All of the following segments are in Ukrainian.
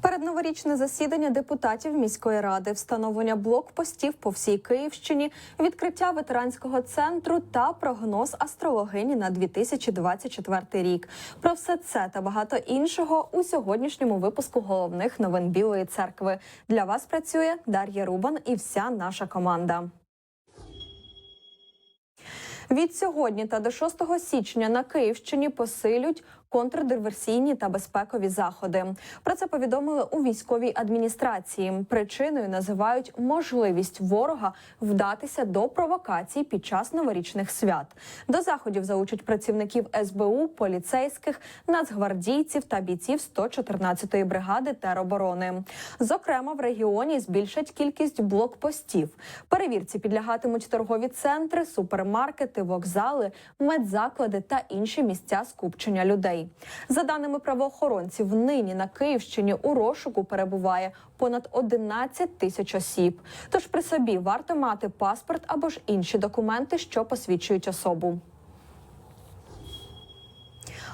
Передноворічне засідання депутатів міської ради, встановлення блокпостів по всій Київщині, відкриття ветеранського центру та прогноз астрологині на 2024 рік. Про все це та багато іншого у сьогоднішньому випуску головних новин Білої церкви. Для вас працює Дар'я Рубан і вся наша команда. Від сьогодні та до 6 січня на Київщині посилють контрдиверсійні та безпекові заходи. Про це повідомили у військовій адміністрації. Причиною називають можливість ворога вдатися до провокацій під час новорічних свят. До заходів залучать працівників СБУ, поліцейських, нацгвардійців та бійців 114-ї бригади тероборони. Зокрема, в регіоні збільшать кількість блокпостів. Перевірці підлягатимуть торгові центри, супермаркети, вокзали, медзаклади та інші місця скупчення людей. За даними правоохоронців, нині на Київщині у розшуку перебуває понад 11 тисяч осіб. Тож при собі варто мати паспорт або ж інші документи, що посвідчують особу.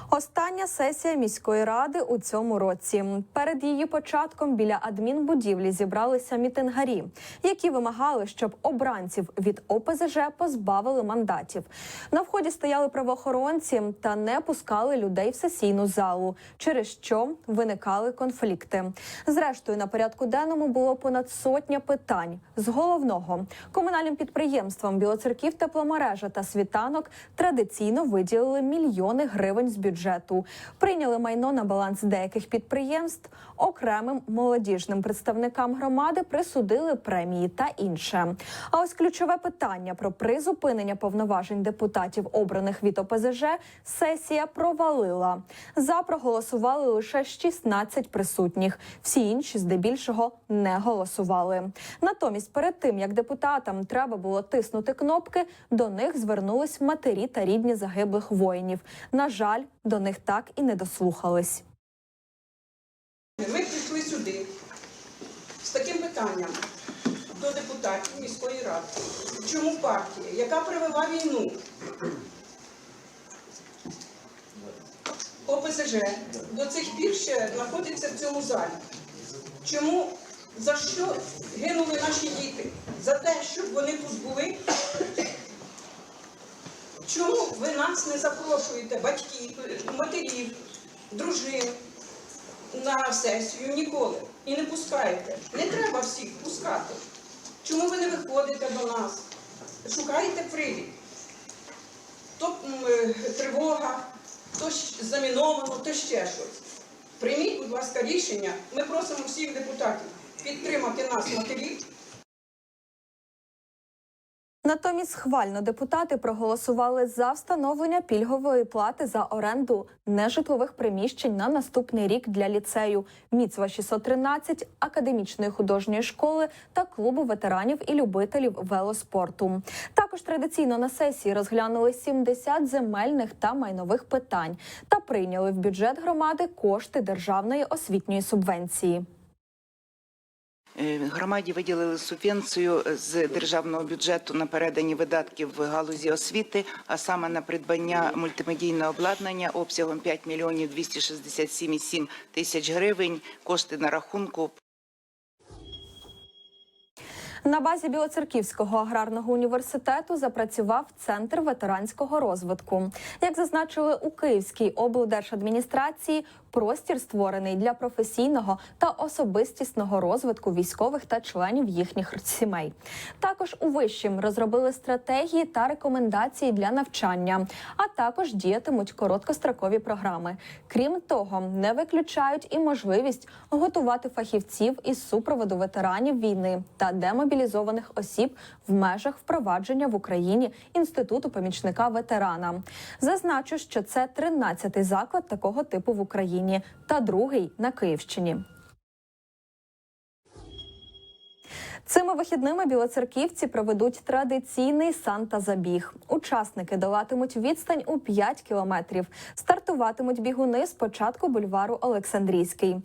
Остання сесія міської ради у цьому році. Перед її початком біля адмінбудівлі зібралися мітингарі, які вимагали, щоб обранців від ОПЗЖ позбавили мандатів. На вході стояли правоохоронці та не пускали людей в сесійну залу, через що виникали конфлікти. Зрештою, на порядку денному було понад сотня питань. З головного комунальним підприємствам Білоцерків тепломережа та світанок традиційно виділили мільйони гривень з бюджету. Прийняли майно на баланс деяких підприємств. Окремим молодіжним представникам громади присудили премії та інше. А ось ключове питання про призупинення повноважень депутатів, обраних від ОПЗЖ, сесія провалила. За проголосували лише 16 присутніх. Всі інші здебільшого не голосували. Натомість, перед тим як депутатам треба було тиснути кнопки, до них звернулись матері та рідні загиблих воїнів. На жаль, до них так і не дослухались. Ми прийшли сюди з таким питанням до депутатів міської ради. Чому партія, яка привела війну? ОПЗЖ до цих пір ще знаходиться в цьому залі. Чому за що гинули наші діти? За те, щоб вони тут були? Чому ви нас не запрошуєте, батьків, матерів, дружин? на сесію ніколи і не пускаєте. Не треба всіх пускати. Чому ви не виходите до нас? Шукаєте привід. То е, тривога, то заміновано, то ще щось. Прийміть, будь ласка, рішення. Ми просимо всіх депутатів підтримати нас, матерів, Натомість схвально депутати проголосували за встановлення пільгової плати за оренду нежитлових приміщень на наступний рік для ліцею Міцва 613, академічної художньої школи та клубу ветеранів і любителів велоспорту. Також традиційно на сесії розглянули 70 земельних та майнових питань та прийняли в бюджет громади кошти державної освітньої субвенції. Е, Громаді виділили субвенцію з державного бюджету на передані видатків в галузі освіти, а саме на придбання мультимедійного обладнання обсягом 5 мільйонів 267,7 тисяч гривень. Кошти на рахунку На базі Білоцерківського аграрного університету запрацював центр ветеранського розвитку. Як зазначили у Київській облдержадміністрації, простір створений для професійного та особистісного розвитку військових та членів їхніх сімей. Також у вищім розробили стратегії та рекомендації для навчання, а також діятимуть короткострокові програми. Крім того, не виключають і можливість готувати фахівців із супроводу ветеранів війни та демобілізованих осіб в межах впровадження в Україні інституту помічника ветерана. Зазначу, що це 13-й заклад такого типу в Україні та другий на Київщині. Цими вихідними білоцерківці проведуть традиційний Санта-забіг. Учасники долатимуть відстань у 5 кілометрів. Стартуватимуть бігуни з початку бульвару Олександрійський.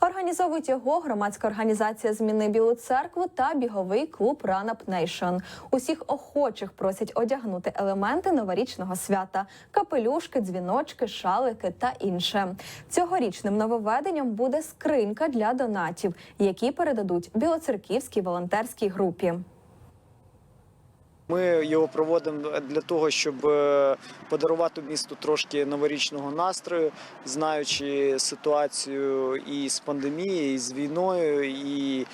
Організовують його громадська організація Зміни Білу церкву та біговий клуб Up Nation. Усіх охочих просять одягнути елементи новорічного свята: капелюшки, дзвіночки, шалики та інше. Цьогорічним нововведенням буде скринька для донатів, які передадуть білоцерківській волонтерській групі. Ми його проводимо для того, щоб е, подарувати місту трошки новорічного настрою, знаючи ситуацію і з пандемією, і з війною, і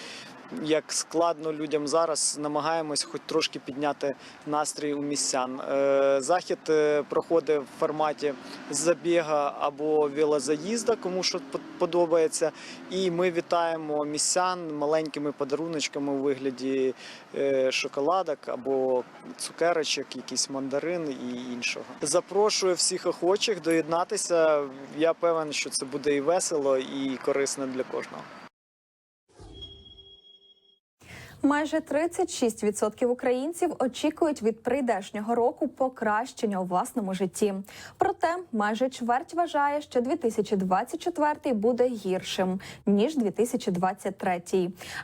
як складно людям зараз, намагаємось хоч трошки підняти настрій у містян. Е, Захід е, проходить в форматі забіга або велозаїзда, кому що по- подобається. І ми вітаємо містян маленькими подаруночками у вигляді е, шоколадок або цукерочок, якийсь мандарин і іншого. Запрошую всіх охочих доєднатися. Я певен, що це буде і весело, і корисно для кожного. Майже 36% українців очікують від прийдешнього року покращення у власному житті. Проте майже чверть вважає, що 2024 буде гіршим ніж 2023.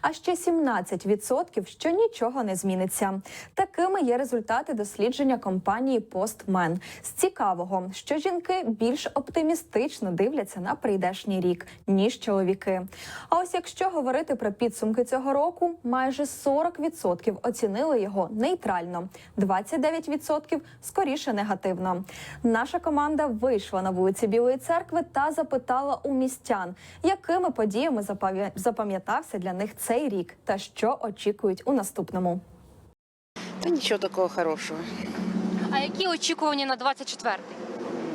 А ще 17% що нічого не зміниться. Такими є результати дослідження компанії Postman. З цікавого, що жінки більш оптимістично дивляться на прийдешній рік ніж чоловіки. А ось якщо говорити про підсумки цього року, майже 40% оцінили його нейтрально, 29% скоріше негативно. Наша команда вийшла на вулиці Білої церкви та запитала у містян, якими подіями запам'я- запам'ятався для них цей рік та що очікують у наступному. Та нічого такого хорошого. А які очікування на 24-й?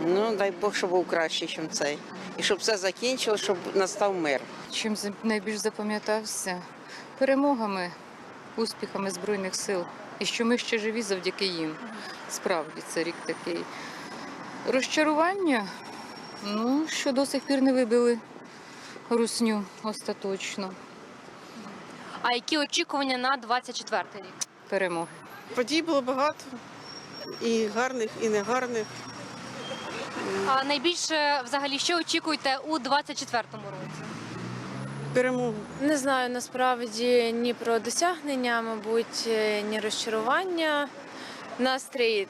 Ну, дай Бог, щоб був кращий, ніж цей. І щоб все закінчилось, щоб настав мир. Чим найбільш запам'ятався? Перемогами, успіхами Збройних сил. І що ми ще живі завдяки їм. Справді, це рік такий. Розчарування, ну, що до сих пір не вибили русню остаточно. А які очікування на 24-й рік? Перемоги. Подій було багато, і гарних, і негарних. А найбільше взагалі що очікуєте у 24-му році? Перемогу. Не знаю насправді ні про досягнення, мабуть, е, ні розчарування. Настрій.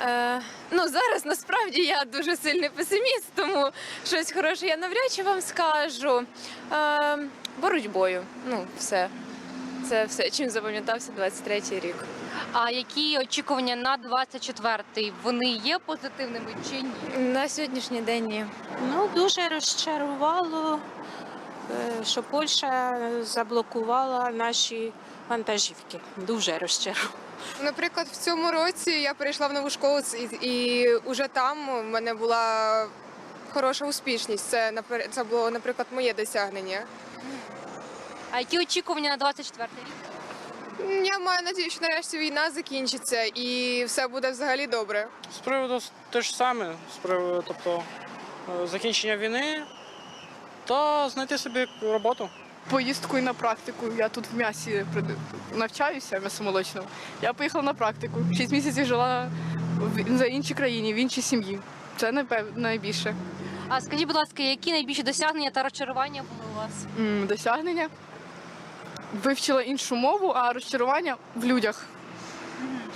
Е, ну, зараз насправді я дуже сильний песиміст, тому щось хороше я навряд чи вам скажу. Е, боротьбою. Ну, все. Це все, чим запам'ятався 23-й рік. А які очікування на 24-й? Вони є позитивними чи ні? На сьогоднішній день ні. Ну, дуже розчарувало, що Польща заблокувала наші вантажівки. Дуже розчарувало. Наприклад, в цьому році я перейшла в нову школу і, і уже там у мене була хороша успішність. Це напер- це було, наприклад, моє досягнення. А які очікування на 24-й рік? М, Я маю надію, що нарешті війна закінчиться і все буде взагалі добре. З приводу те ж саме, з приводу, тобто е, закінчення війни та знайти собі роботу. Поїздку і на практику. Я тут в м'ясі навчаюся м'ясомолочному. Я поїхала на практику. Шість місяців жила в іншій країні, в іншій сім'ї. Це найбільше. А скажіть, будь ласка, які найбільші досягнення та розчарування були у вас? М, досягнення. Вивчила іншу мову, а розчарування в людях.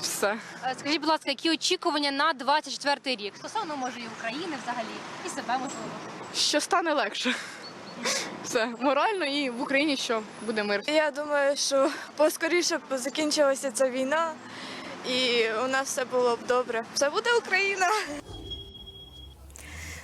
Все. А Скажіть, будь ласка, які очікування на 24-й рік? Стосовно може і України взагалі, і себе можливо. Що стане легше. Все. Морально і в Україні що буде мир. Я думаю, що поскоріше б закінчилася ця війна, і у нас все було б добре. Все буде Україна!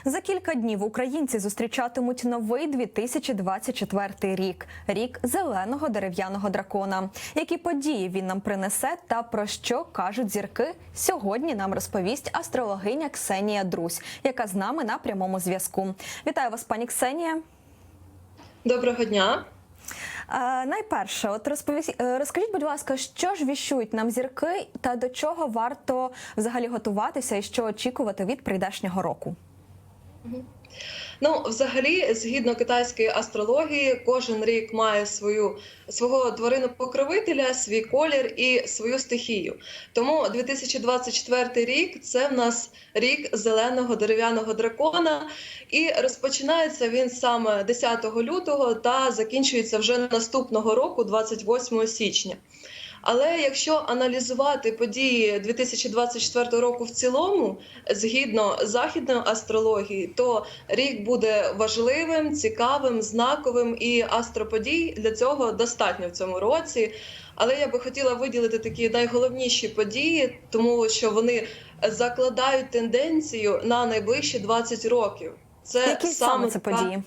За кілька днів українці зустрічатимуть новий 2024 рік рік зеленого дерев'яного дракона. Які події він нам принесе та про що кажуть зірки? Сьогодні нам розповість астрологиня Ксенія Друсь, яка з нами на прямому зв'язку. Вітаю вас, пані Ксенія. Доброго дня. Е, найперше, от розповісь, е, розкажіть, будь ласка, що ж віщують нам зірки, та до чого варто взагалі готуватися і що очікувати від прийдешнього року? Ну, взагалі, згідно китайської астрології, кожен рік має свою свого тварину покровителя, свій колір і свою стихію. Тому 2024 рік це в нас рік зеленого дерев'яного дракона, і розпочинається він саме 10 лютого та закінчується вже наступного року, 28 січня. Але якщо аналізувати події 2024 року в цілому, згідно західної астрології, то рік буде важливим, цікавим, знаковим і астроподій для цього достатньо в цьому році. Але я би хотіла виділити такі найголовніші події, тому що вони закладають тенденцію на найближчі 20 років. Це Які саме це події?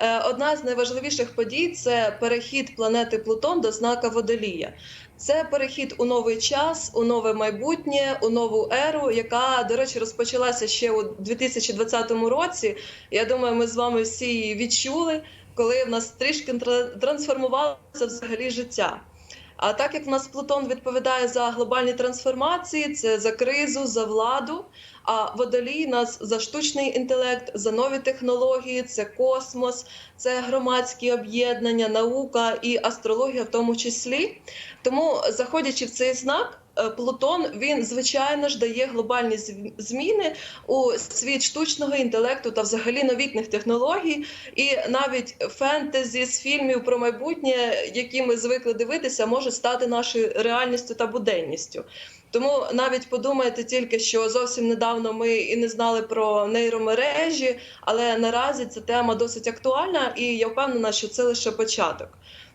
Е, Одна з найважливіших подій це перехід планети Плутон до знака Водолія. Це перехід у новий час, у нове майбутнє, у нову еру, яка, до речі, розпочалася ще у 2020 році. Я думаю, ми з вами всі її відчули, коли в нас трішки тра- трансформувалося взагалі життя. А так як в нас Плутон відповідає за глобальні трансформації, це за кризу, за владу. А водолій нас за штучний інтелект, за нові технології, це космос, це громадські об'єднання, наука і астрологія в тому числі. Тому, заходячи в цей знак, Плутон він звичайно ж дає глобальні зміни у світ штучного інтелекту та взагалі новітних технологій, і навіть фентезі з фільмів про майбутнє, які ми звикли дивитися, можуть стати нашою реальністю та буденністю. Тому навіть подумайте тільки, що зовсім недавно ми і не знали про нейромережі, але наразі ця тема досить актуальна, і я впевнена, що це лише початок.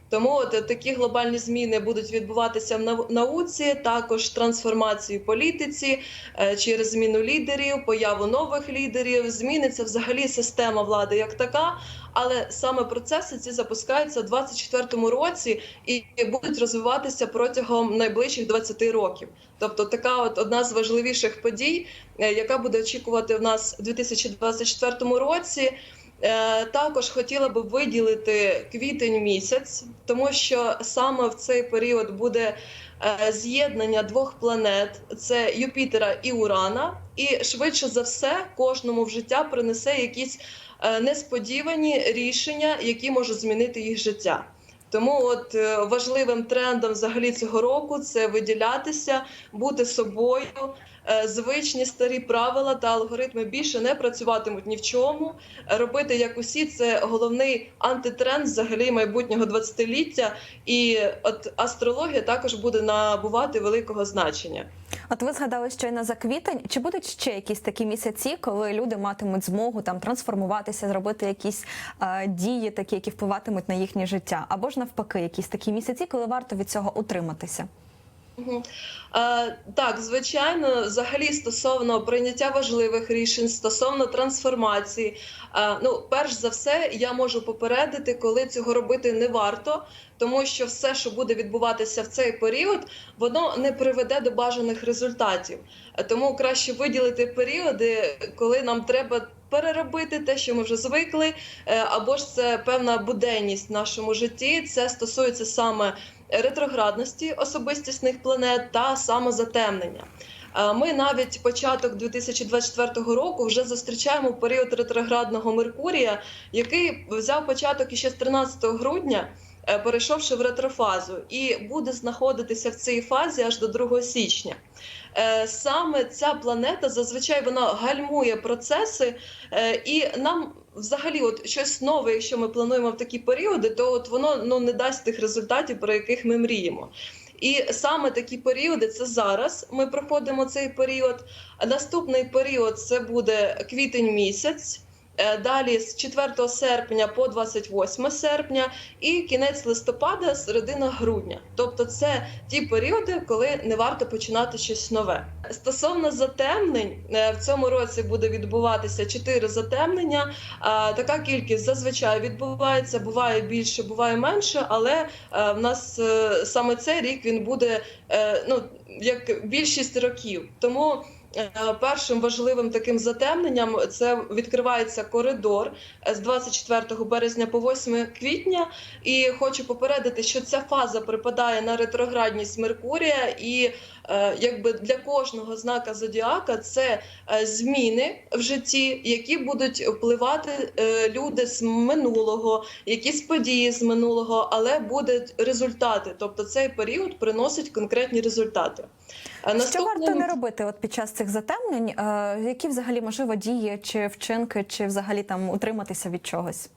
Тому от такі глобальні зміни будуть відбуватися в науці, також трансформації політиці е, через зміну лідерів, появу нових лідерів. Зміниться взагалі система влади як така. Але саме процеси ці запускаються у 2024 році і будуть розвиватися протягом найближчих 20 років. Тобто, така от одна з важливіших подій, е, яка буде очікувати в нас у 2024 році. Е, Також хотіла би виділити квітень місяць, тому що саме в цей період буде е, з'єднання двох планет: це Юпітера і Урана. І швидше за все, кожному в життя принесе якісь е, несподівані рішення, які можуть змінити їх життя. Тому от важливим трендом взагалі цього року це виділятися, бути собою. Е, Звичні старі правила та алгоритми більше не працюватимуть ні в чому. Робити як усі це головний антитренд взагалі майбутнього 20-ліття. І от астрологія також буде набувати великого значення. От ви згадали щойно за квітень. Чи будуть ще якісь такі місяці, коли люди матимуть змогу там трансформуватися, зробити якісь е, дії, такі, які впливатимуть на їхнє життя, або ж навпаки, якісь такі місяці, коли варто від цього утриматися? Е, Так, звичайно, взагалі стосовно прийняття важливих рішень, стосовно трансформації. е, Ну, перш за все, я можу попередити, коли цього робити не варто, тому що все, що буде відбуватися в цей період, воно не приведе до бажаних результатів. Тому краще виділити періоди, коли нам треба. Переробити те, що ми вже звикли, е, або ж це певна буденність в нашому житті. Це стосується саме ретроградності особистісних планет та самозатемнення. Е, Ми навіть початок 2024 року вже зустрічаємо період ретроградного Меркурія, який взяв початок іще з 13 грудня, е, перейшовши в ретрофазу, і буде знаходитися в цій фазі аж до 2 січня. Е, Саме ця планета зазвичай вона гальмує процеси, і нам взагалі, от щось нове, якщо ми плануємо в такі періоди, то от воно ну не дасть тих результатів, про яких ми мріємо. І саме такі періоди це зараз. Ми проходимо цей період. А Наступний період це буде квітень місяць. Е, Далі з 4 серпня по 28 серпня і кінець листопада, середина грудня. Тобто, це ті періоди, коли не варто починати щось нове. Стосовно затемнень, е, в цьому році буде відбуватися 4 затемнення. Така кількість зазвичай відбувається, буває більше, буває менше, але е, в нас е, саме цей рік він буде е, ну як більшість років. Тому е, першим важливим таким затемненням це відкривається коридор е, з 24 березня по 8 квітня. І хочу попередити, що ця фаза припадає на ретроградність Меркурія, і е, якби для кожного знака зодіака це е, зміни в житті, які будуть впливати е, люди з минулого, якісь події з минулого, але будуть результати. Тобто цей період приносить конкретні результати. Що варто не робити от під час цих затемнень? Е, які взагалі можливо дії чи вчинки, чи взагалі там утриматися від чогось?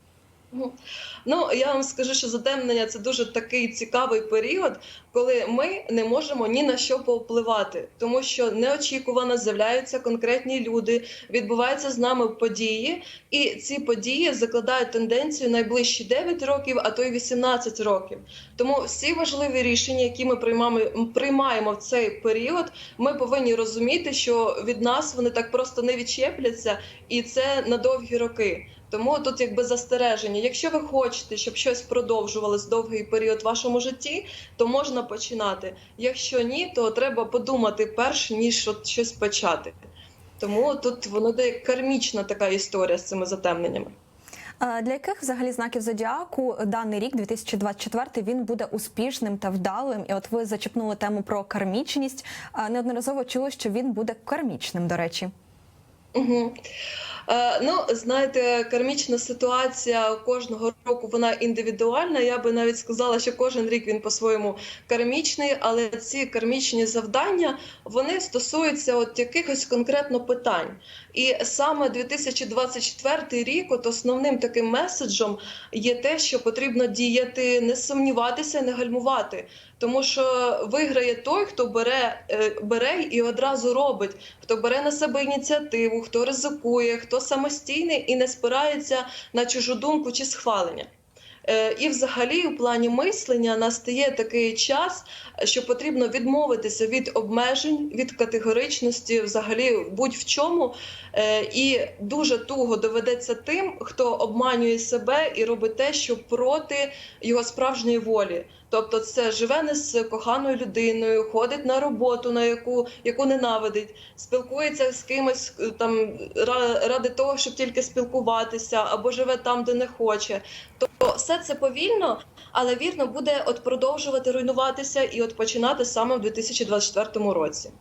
Ну я вам скажу, що затемнення це дуже такий цікавий період, коли ми не можемо ні на що повпливати, тому що неочікувано з'являються конкретні люди, відбуваються з нами події, і ці події закладають тенденцію найближчі 9 років, а то й 18 років. Тому всі важливі рішення, які ми приймаємо, приймаємо в цей період, ми повинні розуміти, що від нас вони так просто не відчепляться, і це на довгі роки. Тому тут якби застереження. Якщо ви хочете, щоб щось продовжувалось довгий період в вашому житті, то можна починати. Якщо ні, то треба подумати перш ніж от щось почати. Тому тут воно де кармічна така історія з цими затемненнями. Для яких взагалі знаків зодіаку даний рік, 2024, він буде успішним та вдалим? І от ви зачепнули тему про кармічність. Неодноразово чули, що він буде кармічним, до речі. Угу. Е, ну, знаєте, кармічна ситуація кожного року вона індивідуальна. Я би навіть сказала, що кожен рік він по-своєму кармічний, але ці кармічні завдання вони стосуються от якихось конкретно питань. І саме 2024 рік, от основним таким меседжем є те, що потрібно діяти, не сумніватися, не гальмувати. Тому що виграє той, хто бере, е, бере і одразу робить, хто бере на себе ініціативу, хто ризикує, хто самостійний і не спирається на чужу думку чи схвалення. Е, І, взагалі, у плані мислення настає такий час, що потрібно відмовитися від обмежень, від категоричності, взагалі будь-в чому. Е, І дуже туго доведеться тим, хто обманює себе і робить те, що проти його справжньої волі. Тобто, це живе не з коханою людиною, ходить на роботу, на яку яку ненавидить, спілкується з кимось е, там ра- ради того, щоб тільки спілкуватися, або живе там, де не хоче. Тобто, все це повільно, але вірно буде от продовжувати руйнуватися і от починати саме в 2024 році.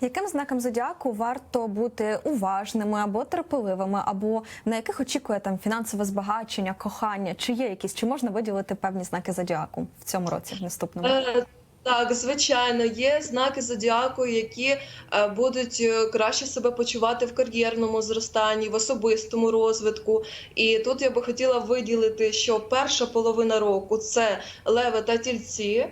Яким знаком зодіаку варто бути уважними або терпеливими, або на яких очікує там фінансове збагачення, кохання? Чи є якісь, чи можна виділити певні знаки зодіаку в цьому році, в наступному? Е, Так, звичайно, є знаки зодіаку, які е, будуть е, краще себе почувати в кар'єрному зростанні, в особистому розвитку. І тут я би хотіла виділити, що перша половина року це леви та тільці,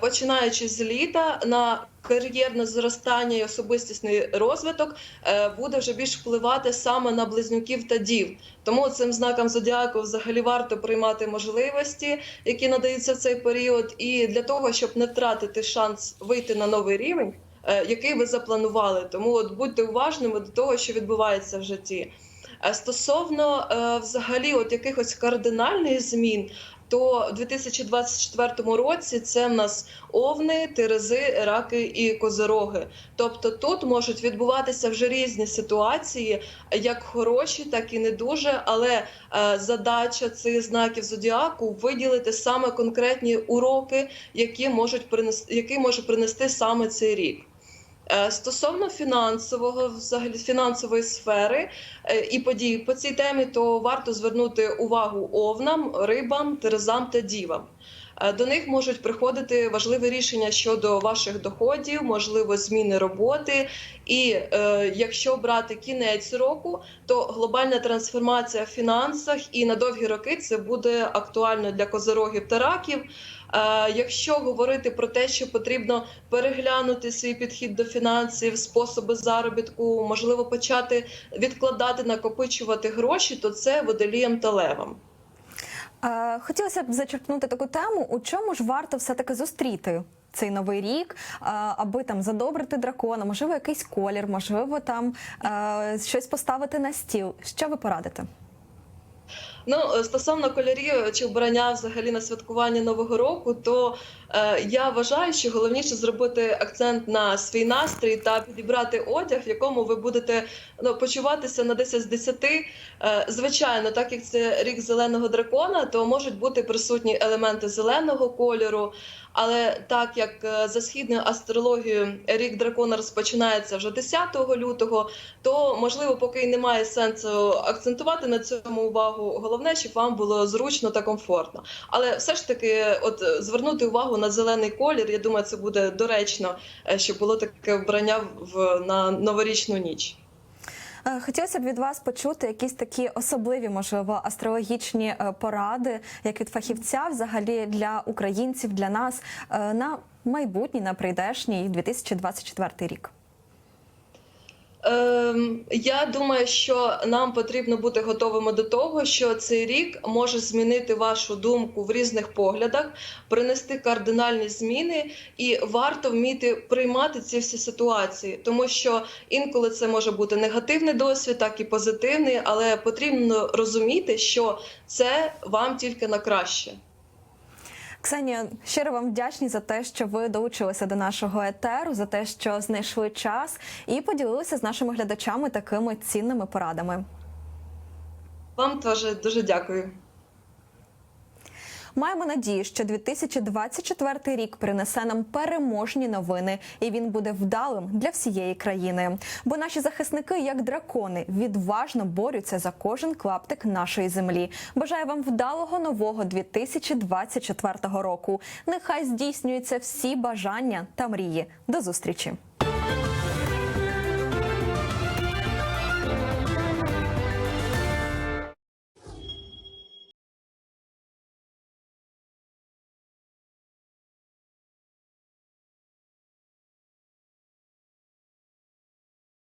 починаючи з літа на кар'єрне зростання і особистісний розвиток е, буде вже більш впливати саме на близнюків та дів. Тому цим знакам зодіаку взагалі варто приймати можливості, які надаються в цей період, і для того, щоб не втратити шанс вийти на новий рівень, е, який ви запланували. Тому от будьте уважними до того, що відбувається в житті. Е, Стосовно взагалі от якихось кардинальних змін, то в 2024 році це в нас овни, терези, раки і козороги. Тобто тут можуть відбуватися вже різні ситуації, як хороші, так і не дуже. Але е, задача цих знаків зодіаку виділити саме конкретні уроки, які можуть принести, які може принести саме цей рік. Е, Стосовно фінансового, взагалі фінансової сфери е, і подій по цій темі, то варто звернути увагу овнам, рибам, терезам та дівам. Е, До них можуть приходити важливі рішення щодо ваших доходів, можливо, зміни роботи. І е, якщо брати кінець року, то глобальна трансформація в фінансах і на довгі роки це буде актуально для козорогів та раків. Е, Якщо говорити про те, що потрібно переглянути свій підхід до фінансів, способи заробітку, можливо, почати відкладати, накопичувати гроші, то це водолієм та левом. Хотілося б зачерпнути таку тему, у чому ж варто все-таки зустріти цей новий рік, аби там задобрити дракона, можливо, якийсь колір, можливо, там щось поставити на стіл. Що ви порадите? Ну, е, стосовно кольорів чи вбрання взагалі на святкування нового року, то е, я вважаю, що головніше зробити акцент на свій настрій та підібрати одяг, в якому ви будете ну, почуватися на 10 з 10. Е, звичайно, так як це рік зеленого дракона, то можуть бути присутні елементи зеленого кольору. Але так як е, за східною астрологією рік дракона розпочинається вже 10 лютого, то можливо, поки й немає сенсу акцентувати на цьому увагу. Головне, щоб вам було зручно та комфортно. Але все ж таки, от е, звернути увагу на зелений колір, я думаю, це буде доречно, е, щоб було таке вбрання в на новорічну ніч. Е, Хотілося б від вас почути якісь такі особливі, можливо, астрологічні е, поради, як від фахівця, взагалі для українців, для нас е, на майбутній, на прийдешній 2024 рік. Ем, я думаю, що нам потрібно бути готовими до того, що цей рік може змінити вашу думку в різних поглядах, принести кардинальні зміни, і варто вміти приймати ці всі ситуації, тому що інколи це може бути негативний досвід, так і позитивний, але потрібно розуміти, що це вам тільки на краще. Ксенія, щиро вам вдячні за те, що ви долучилися до нашого етеру, за те, що знайшли час і поділилися з нашими глядачами такими цінними порадами. Вам теж дуже дякую. Маємо надію, що 2024 рік принесе нам переможні новини, і він буде вдалим для всієї країни. Бо наші захисники, як дракони, відважно борються за кожен клаптик нашої землі. Бажаю вам вдалого нового 2024 року. Нехай здійснюються всі бажання та мрії. До зустрічі.